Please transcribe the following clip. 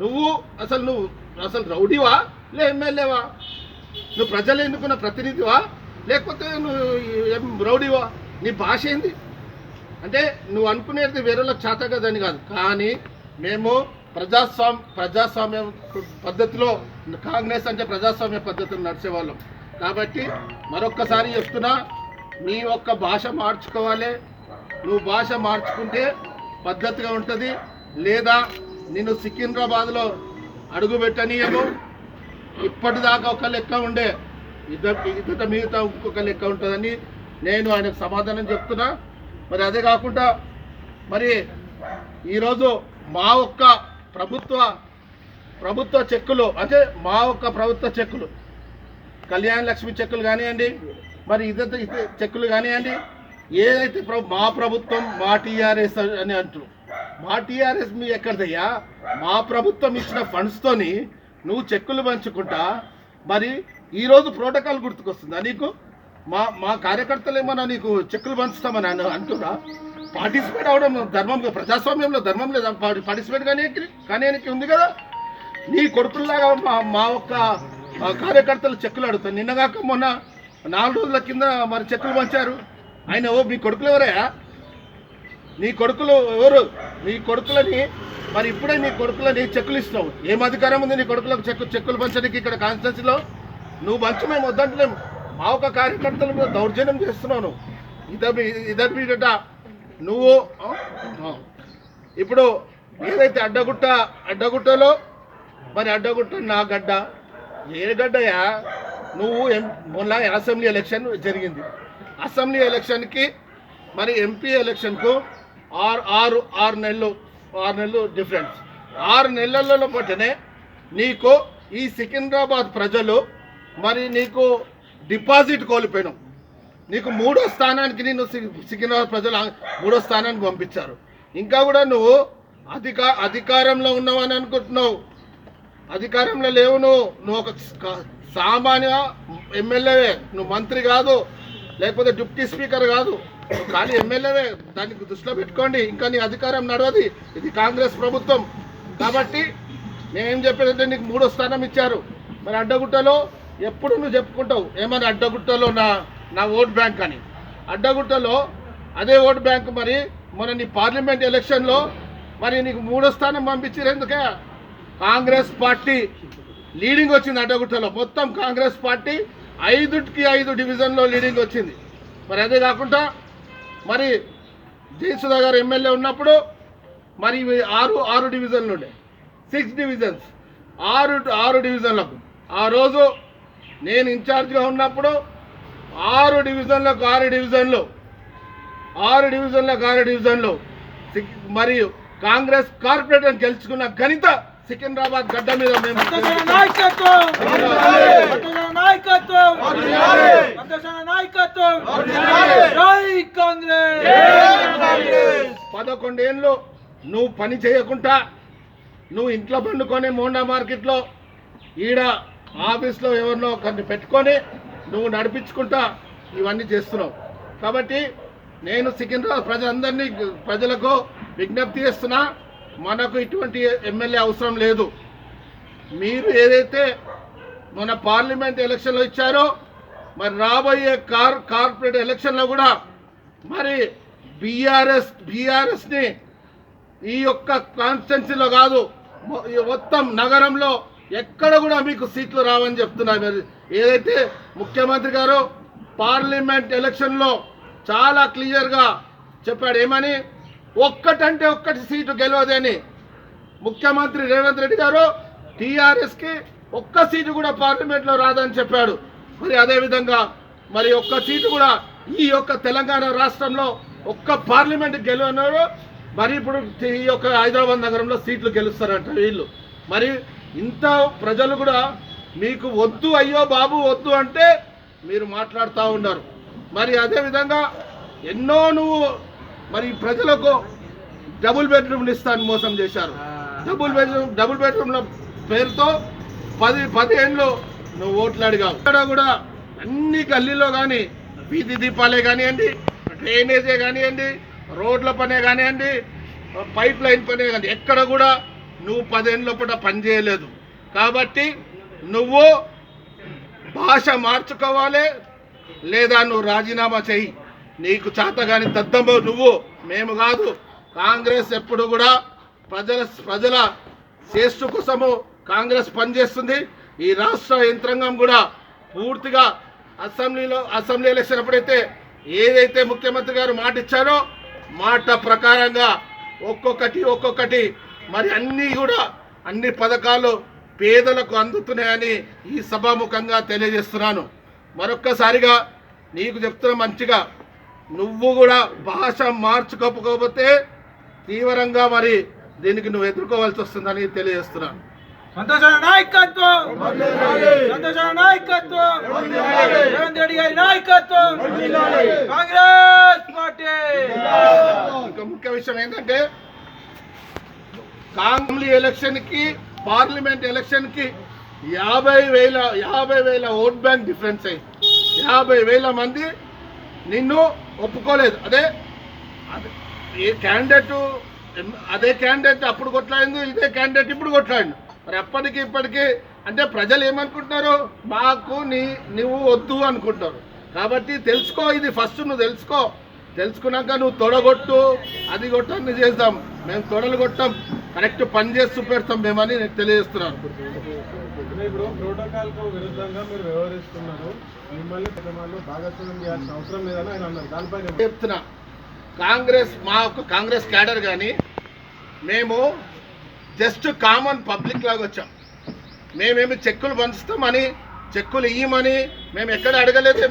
నువ్వు అసలు నువ్వు అసలు రౌడీవా? లే ఎమ్మెల్యేవా? నువ్వు ప్రజలు ఎన్నుకున్న ప్రతినిధివా? లేకపోతే నువ్వు రౌడీవా? నీ భాష ఏంది? అంటే నువ్వు అనుకునేది వేరేళ్ళకి చేత కదని కాదు. కానీ మేము ప్రజాస్వామ్య ప్రజాస్వామ్య పద్ధతిలో కాంగ్రెస్ అంటే ప్రజాస్వామ్య పద్ధతిలో నడిచేవాళ్ళం. కాబట్టి మరొక్కసారి చెప్తున్నా నీ ఒక్క భాష మార్చుకోవాలి. నువ్వు భాష మార్చుకుంటే పద్ధతిగా ఉంటుంది. లేదా నేను సికింద్రాబాద్లో అడుగు పెట్టనీయము. ఇప్పటిదాకా ఒక లెక్క ఉండే ఇద్దరు ఇద్దట మిగతా ఇంకొక లెక్క ఉంటుందని నేను ఆయనకు సమాధానం చెప్తున్నా. మరి అదే కాకుండా మరి ఈరోజు మా ఒక్క ప్రభుత్వ ప్రభుత్వ చెక్కులు అంటే మా ఒక్క ప్రభుత్వ చెక్కులు కళ్యాణ లక్ష్మి చెక్కులు కానివ్వండి మరి ఇద్దరు చెక్కులు కానివ్వండి ఏదైతే మా ప్రభుత్వం మా టీఆర్ఎస్ అని అంటున్నారు మా టీఆర్ఎస్ మీ ఎక్కడిదయ్యా? మా ప్రభుత్వం ఇచ్చిన ఫండ్స్తోని నువ్వు చెక్కులు పంచుకుంటా. మరి ఈరోజు ప్రోటోకాల్ గుర్తుకొస్తుందా నీకు? మా మా కార్యకర్తలు ఏమన్నా నీకు చెక్కులు పంచుతామని అన్న అంటున్నా పార్టిసిపేట్ అవడం ధర్మం ప్రజాస్వామ్యంలో ధర్మం లేదా. పార్టిసిపేట్ కానీ కానీ ఉంది కదా? నీ కొడుకుల్లాగా మా మా ఒక్క కార్యకర్తలు చెక్కులు అడుగుతారు. నిన్నగాక మొన్న నాలుగు రోజుల కింద మరి చెక్కులు పంచారు. ఆయన ఓ మీ కొడుకులు ఎవరయ్యా? నీ కొడుకులు ఎవరు? నీ కొడుకులని మరి ఇప్పుడే నీ కొడుకులని చెక్కులు ఇస్తావు ఏం అధికారం ఉంది నీ కొడుకులకు చెక్కు చెక్కులు పంచడానికి ఇక్కడ కాన్స్టిట్యూన్సీలో? నువ్వు పంచు మేము వద్దంటలేము మా ఒక కార్యకర్తల మీద దౌర్జన్యం చేస్తున్నావు నువ్వు. ఇద్దరు ఇద్దరు నువ్వు ఇప్పుడు ఏదైతే అడ్డగుట్ట అడ్డగుట్టలో మరి అడ్డగుట్ట నా గడ్డ. ఏ గడ్డయా? నువ్వు ఎం మొన్న అసెంబ్లీ ఎలక్షన్ జరిగింది. అసెంబ్లీ ఎలక్షన్కి మరి ఎంపీ ఎలక్షన్కు ఆరు ఆరు ఆరు నెలలు ఆరు నెలలు డిఫరెన్స్ ఆరు నెలలలో పట్టనే నీకు ఈ సికింద్రాబాద్ ప్రజలు మరి నీకు డిపాజిట్ కోల్పోయినావు నీకు మూడో స్థానానికి నేను సికింద్రాబాద్ ప్రజలు మూడో స్థానానికి పంపించారు. ఇంకా కూడా నువ్వు అధికా అధికారంలో ఉన్నావని అనుకుంటున్నావు. అధికారంలో లేవు నువ్వు. నువ్వు ఒక సామాన్య ఎమ్మెల్యేవే. నువ్వు మంత్రి కాదు. లేకపోతే డిప్యూటీ స్పీకర్ కాదు. నువ్వు ఖాళీ ఎమ్మెల్యేవే దానికి దృష్టిలో పెట్టుకోండి. ఇంకా నీ అధికారం నడవది. ఇది కాంగ్రెస్ ప్రభుత్వం. కాబట్టి నేనేం చెప్పేదంటే నీకు మూడో స్థానం ఇచ్చారు. మరి అడ్డగుట్టలో ఎప్పుడు నువ్వు చెప్పుకుంటావు? ఏమని అడ్డగుట్టలో నా నా ఓట్ బ్యాంక్ అని? అడ్డగుట్టలో అదే ఓట్ బ్యాంక్ మరి మన నీ పార్లమెంట్ ఎలక్షన్లో మరి నీకు మూడో స్థానం పంపించారు ఎందుకే? కాంగ్రెస్ పార్టీ లీడింగ్ వచ్చింది అడ్డగుట్టలో. మొత్తం కాంగ్రెస్ పార్టీ ఐదుకి ఐదు డివిజన్లో లీడింగ్ వచ్చింది. మరి అదే కాకుండా మరి జయసుధా గారు ఎమ్మెల్యే ఉన్నప్పుడు మరి ఆరు ఆరు డివిజన్లు ఉండే. సిక్స్ డివిజన్స్ ఆరు ఆరు డివిజన్లకు. ఆ రోజు నేను ఇన్ఛార్జ్గా ఉన్నప్పుడు ఆరు డివిజన్లకు ఆరు డివిజన్లు. ఆరు డివిజన్లకు ఆరు డివిజన్లు. సిక్- మరియు కాంగ్రెస్ కార్పొరేటర్ గెలుచుకున్న ఘనిత సికింద్రాబాద్ గడ్డ మీద మేము నాయకత్వం! నాయకత్వం! నాయకత్వం! జై కాంగ్రెస్! పదకొండేళ్ళు నువ్వు పని చేయకుండా నువ్వు ఇంట్లో పండుకొని మోండా మార్కెట్లో ఈడ ఆఫీస్లో ఎవరినో ఒకరిని పెట్టుకొని నువ్వు నడిపించుకుంటా ఇవన్నీ చేస్తున్నావు. కాబట్టి నేను సికింద్రాబాద్ ప్రజలందరినీ ప్రజలకు విజ్ఞప్తి చేస్తున్నా మనకు ఇటువంటి ఎమ్మెల్యే అవసరం లేదు. మీరు ఏదైతే మన పార్లమెంట్ ఎలక్షన్లో ఇచ్చారో మరి రాబోయే కార్ కార్పొరేట్ ఎలక్షన్లో కూడా మరి బీఆర్ఎస్ బీఆర్ఎస్ని ఈ యొక్క కాన్స్టిట్యున్సీలో కాదు మొత్తం నగరంలో ఎక్కడ కూడా మీకు సీట్లు రావని చెప్తున్నారు. మరి ఏదైతే ముఖ్యమంత్రి గారు పార్లమెంట్ ఎలక్షన్లో చాలా క్లియర్గా చెప్పాడు. ఏమని? ఒక్కటంటే ఒక్కటి సీటు గెలవదని ముఖ్యమంత్రి రేవంత్ రెడ్డి గారు టీఆర్ఎస్కి ఒక్క సీటు కూడా పార్లమెంట్లో రాదని చెప్పాడు. మరి అదేవిధంగా మరి ఒక్క సీటు కూడా ఈ యొక్క తెలంగాణ రాష్ట్రంలో ఒక్క పార్లమెంట్ గెలవనారు మరి ఇప్పుడు ఈ యొక్క హైదరాబాద్ నగరంలో సీట్లు గెలుస్తారంట వీళ్ళు. మరి ఇంత ప్రజలు కూడా మీకు వద్దు అయ్యో బాబు వద్దు అంటే మీరు మాట్లాడుతూ ఉన్నారు. మరి అదేవిధంగా ఎన్నో నువ్వు మరి ప్రజలకు డబుల్ బెడ్రూమ్లు ఇస్తాను మోసం చేశారు. డబుల్ బెడ్రూమ్ డబుల్ బెడ్రూమ్ల పేరుతో పది పదిహేనులో నువ్వు ఓట్లు అడిగావు. ఇక్కడ కూడా అన్ని గల్లీలో కానీ వీధి దీపాలే కానివ్వండి డ్రైనేజే కానివ్వండి రోడ్ల పనే కానివ్వండి పైప్ లైన్ పనే కానీ ఎక్కడ కూడా నువ్వు పదేళ్ళ పూట పని చేయలేదు. కాబట్టి నువ్వు భాష మార్చుకోవాలి లేదా నువ్వు రాజీనామా చెయ్యి నీకు చేతగాని దద్దమ్మ నువ్వు మేము కాదు. కాంగ్రెస్ ఎప్పుడు కూడా ప్రజల ప్రజల శ్రేష్ఠ కోసము కాంగ్రెస్ పనిచేస్తుంది. ఈ రాష్ట్ర యంత్రాంగం కూడా పూర్తిగా అసెంబ్లీలో అసెంబ్లీ ఎలక్షన్ ఎప్పుడైతే ఏదైతే ముఖ్యమంత్రి గారు మాట ఇచ్చారో మాట ప్రకారంగా ఒక్కొక్కటి ఒక్కొక్కటి మరి అన్నీ కూడా అన్ని పథకాలు పేదలకు అందుతున్నాయని ఈ సభాముఖంగా తెలియజేస్తున్నాను. మరొక్కసారిగా నీకు చెప్తున్నా మంచిగా నువ్వు కూడా భాష మార్చుకోకపోతే తీవ్రంగా మరి దీనికి నువ్వు ఎదుర్కోవాల్సి వస్తుందని తెలియజేస్తున్నాను. సంతోషాల నాయకత్వం! సంతోషాల నాయకత్వం! రేవంత్ రెడ్డి గారి నాయకత్వం! కాంగ్రెస్ పార్టీ! ఇంకా ముఖ్య విషయం ఏంటంటే కాంగ్రెస్ ఎలక్షన్కి పార్లమెంట్ ఎలక్షన్కి యాభై వేల యాభై వేల ఓట్ బ్యాంక్ డిఫరెన్స్ అయింది. యాభై వేల మంది నిన్ను ఒప్పుకోలేదు. అదే అదే ఏ క్యాండిడేట్ అదే క్యాండిడేట్ అప్పుడు కొట్లాడింది ఇదే క్యాండిడేట్ ఇప్పుడు కొట్లాడిండు మరి అప్పటికి ఇప్పటికి అంటే ప్రజలు ఏమనుకుంటున్నారు? మాకు నీ నువ్వు వద్దు అనుకుంటారు కాబట్టి తెలుసుకో ఇది ఫస్ట్ నువ్వు తెలుసుకో. తెలుసుకున్నాక నువ్వు తొడగొట్టు అది కొట్టు అన్ని చేద్దాం. మేము తొడలు కొట్టాం కరెక్ట్ పని చేస్తూ పెడతాం మేమని నేను తెలియజేస్తున్నాను. ఇప్పుడు ప్రోటోకాల్కు విరుద్ధంగా మీరు వ్యవహరిస్తున్నారు. మిమ్మల్ని ప్రజలు భాగస్వామ్యం చేయాల్సిన అవసరం లేదని ఆయన అన్నారు. దానిపైన చెప్తున్నా. కాంగ్రెస్ మా యొక్క కాంగ్రెస్ క్యాడర్ కానీ మేము జస్ట్ కామన్ పబ్లిక్ లాగా వచ్చాం. మేమేమి చెక్కులు పంచుతామని చెక్కులు ఇయ్యమని మేము ఎక్కడ అడగలేదు.